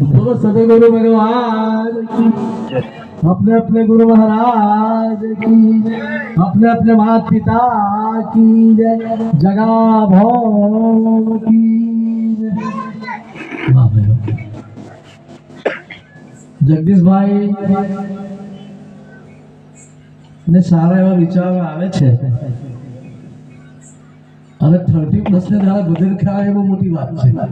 बोलो सदगुरु भगवान की अपने अपने गुरु महाराज की जय। अपने अपने माता पिता की जय जगा भो की जय वाह भाई वाह। જગદીશભાઈ ને સારા એવા વિચારો આવે છે અને થર્ટી પ્લસ ને જરા બધે ખાવા એ બહુ મોટી વાત છે હે?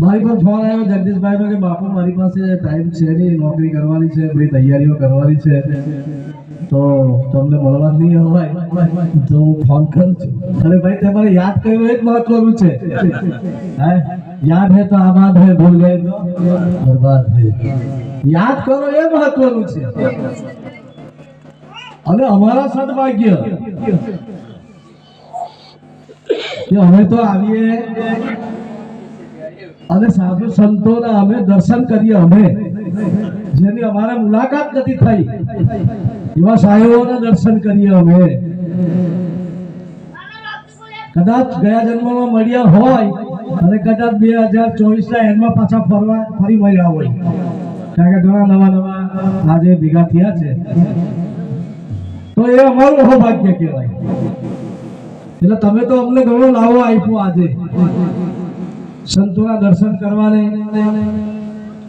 મારી પાસે ફોન આવ્યો જગદીશભાઈ નો કે બાપુ, મારી પાસે ટાઈમ છે નહીં, નોકરી કરવાની છે, બધી તૈયારીઓ કરવાની છે. તો તમને મળવા નહીં હોય તો હું ફોન કરું છું. અરે ભાઈ, તમારે યાદ કર્યું એ જ મહત્વનું છે. યાદ હે તો આબાદ હે, ભૂલ ગયે બરબાદ હે. યાદ કરો એ મહત્વનું છે. અને અમારા સદભાગ્ય. કે અમે તો અમે દર્શન કરીએ અમે. જેની અમારે મુલાકાત નથી થઈ. એવા સાહેબોના દર્શન કરીએ અમે. કદાચ ગયા જન્મમાં મળ્યા હોય અને કદાચ બે હજાર ચોવીસ ના એન્ડમાં પાછા ફરવા, ફરી મળ્યા હોય. કારણ કે ઘણા નવા નવા આજે ભેગા થયા છે. તો એ અમારું સૌભાગ્ય કહેવાય. એટલે તમે તો અમને ઘણો લાવો આપ્યો આજે. સંતોના દર્શન કરવાને.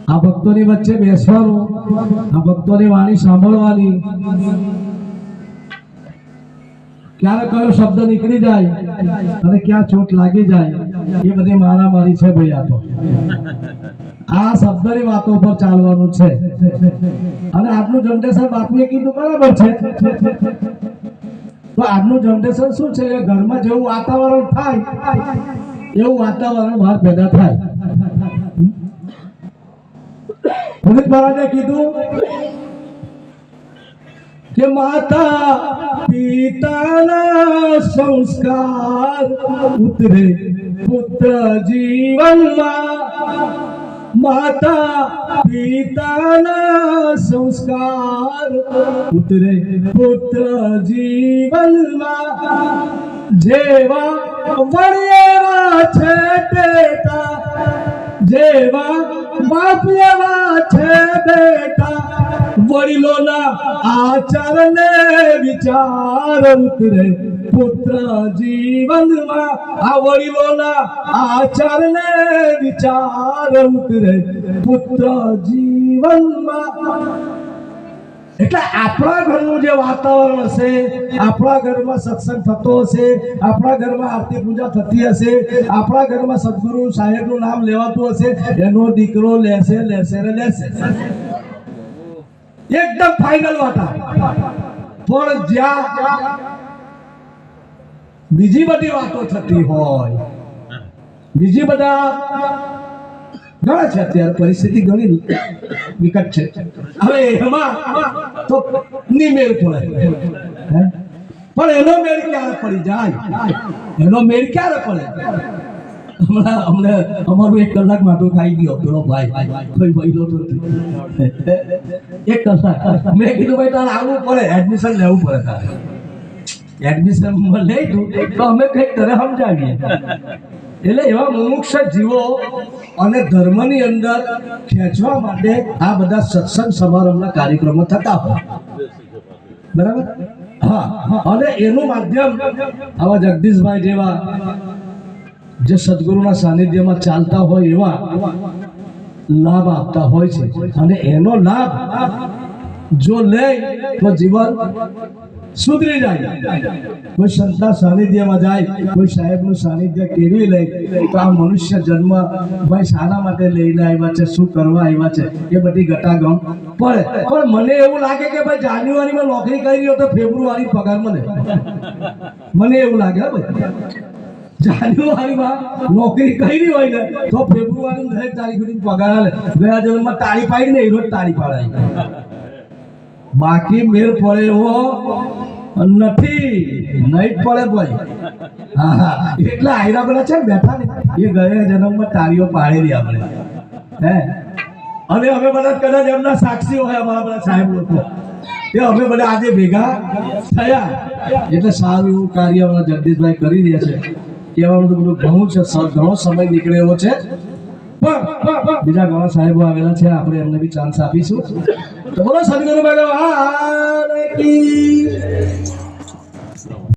આ ભક્તોની વચ્ચે બેસવાનું, આ ભક્તોની વાણી સાંભળવાની. ક્યારે કયો શબ્દ નીકળી જાય અને ક્યાં ચોટ લાગી જાય, એ બધી મારામારી છે ભાઈ આ તો. આ શબ્દની વાતો પર ચાલવાનું છે. અને આટલું જનરેશન બાપુએ કીધું, બરાબર છે. તો આજનું જનરેશન શું છે? કે ઘરમાં જેવું વાતાવરણ થાય, એવું વાતાવરણ બહાર પેદા થાય. પુનિત મહારાજે કીધું કે માતા પિતાના સંસ્કાર ઉતરે પુત્ર જીવનમાં. માતા પિતાના સંસ્કાર. ઉતરે પુત્ર જીવનમાં જેવા વળેવા છે બેટા જેવા બાપ એવા છે બેટા વડીલોના આચરણે વિચાર ઉતરે પુત્ર જીવનમાં. આ વડીલોના આચરણે વિચાર ઉતરે પુત્ર જીવનમાં. એટલે આપણા ઘરનું જે વાતાવરણ હશે, આપણા ઘરમાં સત્સંગ થતો હશે, આપણા ઘરમાં આરતી પૂજા થતી હશે, આપણા ઘરમાં સદગુરુ સાહેબનું નામ લેવાતું હશે, એનો દીકરો લેશે લેશે લેશે. એકદમ ફાઈનલ વાતા પણ જ્યાં બીજી બધી વાતો થતી હોય, બીજી બધા ઘણા છે અત્યારે પરિસ્થિતિ ઘણી વિકટ છે. હવે એમાં તો મેળ પડે. પણ એનો મેળ ક્યારે પડી જાય? એનો મેળ ક્યારે પડે? હમણાં અમને અમારું એક કલાક માટો ખાઈ ગયો. પેલો ભાઈ. ભાઈ ભાઈલો તો. એક કલાક. મેં કીધું, ભાઈ, તારે આવવું પડે. એડમિશન લેવું પડે તારે. એડમિશન લઈ તું. તો અમે કંઈક તને સમજાવીએ. એટલે એવા મુમુક્ષ જીવો અને ધર્મની અંદર ખેંચવા માટે આ બધા સત્સંગ સમારંભના કાર્યક્રમો થતા હોય. બરાબર? હા. અને એનું માધ્યમ આવા જગદીશભાઈ જેવા જે સદગુરુના સાનિધ્યમાં ચાલતા હોય એવા લાભ આપતા હોય છે. અને એનો લાભ જો લે, તો જીવન સુધરી જાય. કોઈ સંતના સાનિધ્યમાં જાય, કોઈ સાહેબનું સાનિધ્ય કેળવી લે, તો આ મનુષ્ય જન્મ ભાઈ શાના માટે લઈને આવ્યા છે, શું કરવા આવ્યા છે, એ બધી ગટાગમ પડે. પણ મને એવું લાગે કે ભાઈ જાન્યુઆરીમાં નોકરી કરી હોય તો ફેબ્રુઆરી પગાર મને મને એવું લાગે ભાઈ. જાન્યુઆરીમાં નોકરી કરી હોય ને તો ફેબ્રુઆરી દરેક તારીખ સુધી પગાર આલે. ગયા જીવનમાં તાળી પાડી ને એ રોજ તાળી પાડાય. બાકી મેર પડે એવો નથી. નહીં પડે ભાઈ. હા આયરા બધા છે બેઠા ને, એ ગયા જન્મમાં તાળીઓ પાડેલી આપણે. હે? અને અમે બધા કદાચ એમના સાક્ષી હોય અમારા બધા સાહેબ લોકો. એ અમે બધા આજે ભેગા થયા. એટલે સારું એવું કાર્ય અમારા જગદીશભાઈ કરી રહ્યા છે. કહેવાનું તો બધું ઘણું છે ઘણો સમય નીકળ્યો છે પણ બીજા ઘણા સાહેબો આવેલા છે આપણે એમને બી ચાન્સ આપીશું તો બોલો સદગુરુ ભગવાન